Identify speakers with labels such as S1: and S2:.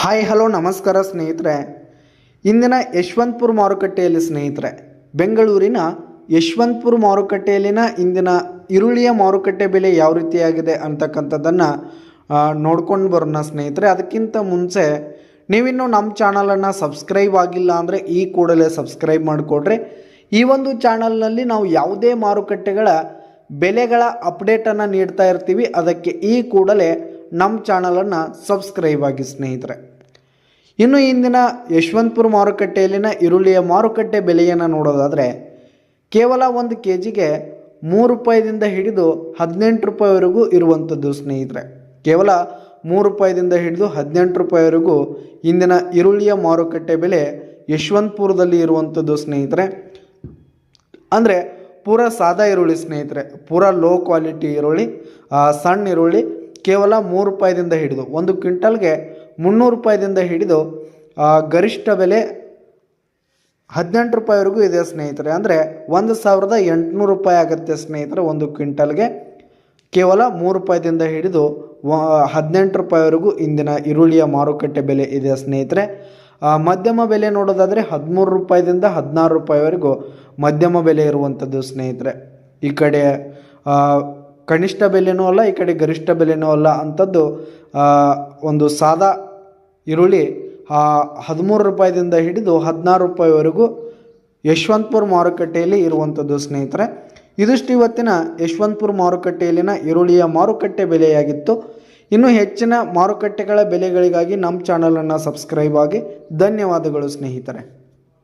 S1: Hi, hello, ನಮಸ್ಕಾರ ಸ್ನೇಹಿತರೆ. ಇಂದಿನ ಯಶವಂತಪುರ ಮಾರುಕಟ್ಟೆಯಲ್ಲಿ ಸ್ನೇಹಿತರೆ, ಬೆಂಗಳೂರಿನ ಯಶವಂತಪುರ ಮಾರುಕಟ್ಟೆಯಲ್ಲಿನ ಇಂದಿನ ಈರುಳ್ಳಿಯ ಮಾರುಕಟ್ಟೆ ಬೆಲೆ ಯಾವ ರೀತಿಯಾಗಿದೆ ಅಂತಕ್ಕಂಥದ್ದನ್ನು ನೋಡ್ಕೊಂಡು ಬರೋಣ ಸ್ನೇಹಿತರೆ. ಅದಕ್ಕಿಂತ ಮುಂಚೆ ನೀವಿನ್ನೂ ನಮ್ಮ ಚಾನಲನ್ನು ಸಬ್ಸ್ಕ್ರೈಬ್ ಆಗಿಲ್ಲ ಅಂದರೆ ಈ ಕೂಡಲೇ ಸಬ್ಸ್ಕ್ರೈಬ್ ಮಾಡಿಕೊಡ್ರಿ. ಈ ಒಂದು ಚಾನಲ್ನಲ್ಲಿ ನಾವು ಯಾವುದೇ ಮಾರುಕಟ್ಟೆಗಳ ಬೆಲೆಗಳ ಅಪ್ಡೇಟನ್ನು ನೀಡ್ತಾ ಇರ್ತೀವಿ. ಅದಕ್ಕೆ ಈ ಕೂಡಲೇ ನಮ್ಮ ಚಾನಲನ್ನು ಸಬ್ಸ್ಕ್ರೈಬ್ ಆಗಿ ಸ್ನೇಹಿತರೆ. ಇನ್ನು ಇಂದಿನ ಯಶವಂತಪುರ ಮಾರುಕಟ್ಟೆಯಲ್ಲಿನ ಈರುಳ್ಳಿಯ ಮಾರುಕಟ್ಟೆ ಬೆಲೆಯನ್ನು ನೋಡೋದಾದರೆ ಕೇವಲ ಒಂದು ಕೆ ಜಿಗೆ ಮೂರು ರೂಪಾಯಿದಿಂದ ಹಿಡಿದು ಹದಿನೆಂಟು ರೂಪಾಯಿವರೆಗೂ ಇರುವಂಥದ್ದು ಸ್ನೇಹಿತರೆ. ಕೇವಲ ಮೂರು ರೂಪಾಯಿದಿಂದ ಹಿಡಿದು ಹದಿನೆಂಟು ರೂಪಾಯಿವರೆಗೂ ಇಂದಿನ ಈರುಳ್ಳಿಯ ಮಾರುಕಟ್ಟೆ ಬೆಲೆ ಯಶವಂತಪುರದಲ್ಲಿ ಇರುವಂಥದ್ದು ಸ್ನೇಹಿತರೆ. ಅಂದರೆ ಪೂರ ಸಾದಾ ಈರುಳ್ಳಿ ಸ್ನೇಹಿತರೆ. ಪೂರ ಲೋ ಕ್ವಾಲಿಟಿ ಈರುಳ್ಳಿ ಸಣ್ಣ ಈರುಳ್ಳಿ ಕೇವಲ ಮೂರು ರೂಪಾಯಿದಿಂದ ಹಿಡಿದು, ಒಂದು ಕ್ವಿಂಟಲ್ಗೆ ಮುನ್ನೂರು ರೂಪಾಯಿದಿಂದ ಹಿಡಿದು ಗರಿಷ್ಠ ಬೆಲೆ ಹದಿನೆಂಟು ರೂಪಾಯಿವರೆಗೂ ಇದೆ ಸ್ನೇಹಿತರೆ. ಅಂದರೆ ಒಂದು ಸಾವಿರದ ಎಂಟುನೂರು ರೂಪಾಯಿ ಆಗುತ್ತೆ ಸ್ನೇಹಿತರೆ ಒಂದು ಕ್ವಿಂಟಲ್ಗೆ. ಕೇವಲ ಮೂರು ರೂಪಾಯಿದಿಂದ ಹಿಡಿದು ಹದಿನೆಂಟು ರೂಪಾಯಿವರೆಗೂ ಇಂದಿನ ಈರುಳ್ಳಿಯ ಮಾರುಕಟ್ಟೆ ಬೆಲೆ ಇದೆ ಸ್ನೇಹಿತರೆ. ಮಧ್ಯಮ ಬೆಲೆ ನೋಡೋದಾದರೆ ಹದಿಮೂರು ರೂಪಾಯಿದಿಂದ ಹದಿನಾರು ರೂಪಾಯಿವರೆಗೂ ಮಧ್ಯಮ ಬೆಲೆ ಇರುವಂಥದ್ದು ಸ್ನೇಹಿತರೆ. ಈ ಕಡೆ ಕನಿಷ್ಠ ಬೆಲೆನೂ ಅಲ್ಲ, ಈ ಕಡೆ ಗರಿಷ್ಠ ಬೆಲೆನೂ ಅಲ್ಲ ಅಂಥದ್ದು ಒಂದು ಸಾದಾ ಈರುಳ್ಳಿ ಹದಿಮೂರು ರೂಪಾಯಿದಿಂದ ಹಿಡಿದು ಹದಿನಾರು ರೂಪಾಯಿವರೆಗೂ ಯಶವಂತಪುರ ಮಾರುಕಟ್ಟೆಯಲ್ಲಿ ಇರುವಂಥದ್ದು ಸ್ನೇಹಿತರೆ. ಇದಿಷ್ಟು ಇವತ್ತಿನ ಯಶವಂತಪುರ ಮಾರುಕಟ್ಟೆಯಲ್ಲಿನ ಈರುಳ್ಳಿಯ ಮಾರುಕಟ್ಟೆ ಬೆಲೆಯಾಗಿತ್ತು. ಇನ್ನು ಹೆಚ್ಚಿನ ಮಾರುಕಟ್ಟೆಗಳ ಬೆಲೆಗಳಿಗಾಗಿ ನಮ್ಮ ಚಾನಲನ್ನು ಸಬ್ಸ್ಕ್ರೈಬ್ ಆಗಿ. ಧನ್ಯವಾದಗಳು ಸ್ನೇಹಿತರೆ.